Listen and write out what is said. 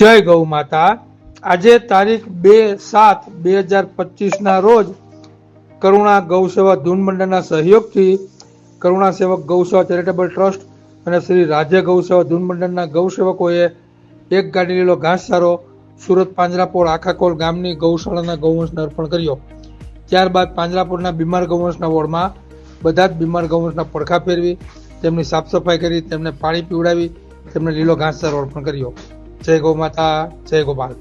જય ગૌ માતા. આજે તારીખ બે સાત બે હજાર પચીસના રોજ કરુણા ગૌસેવા ધૂન મંડળના સહયોગથી કરુણા સેવક ગૌસેવા ચેરિટેબલ ટ્રસ્ટ અને શ્રી રાજ્ય ગૌસેવા ધૂન મંડળના ગૌ એક ગાડી લીલો ઘાસચારો સુરત પાંજરાપોળ આખાકોલ ગામની ગૌશાળાના ગૌવંશને અર્પણ કર્યો. ત્યારબાદ પાંજરાપોળના બીમાર ગૌવંશના વોર્ડમાં બધા જ બીમાર ગૌવંશના પડખા ફેરવી, તેમની સાફ સફાઈ કરી, તેમને પાણી પીવડાવી, તેમને લીલો ઘાસચારો અર્પણ કર્યો. જય ગૌ માતા જય ગોપાલ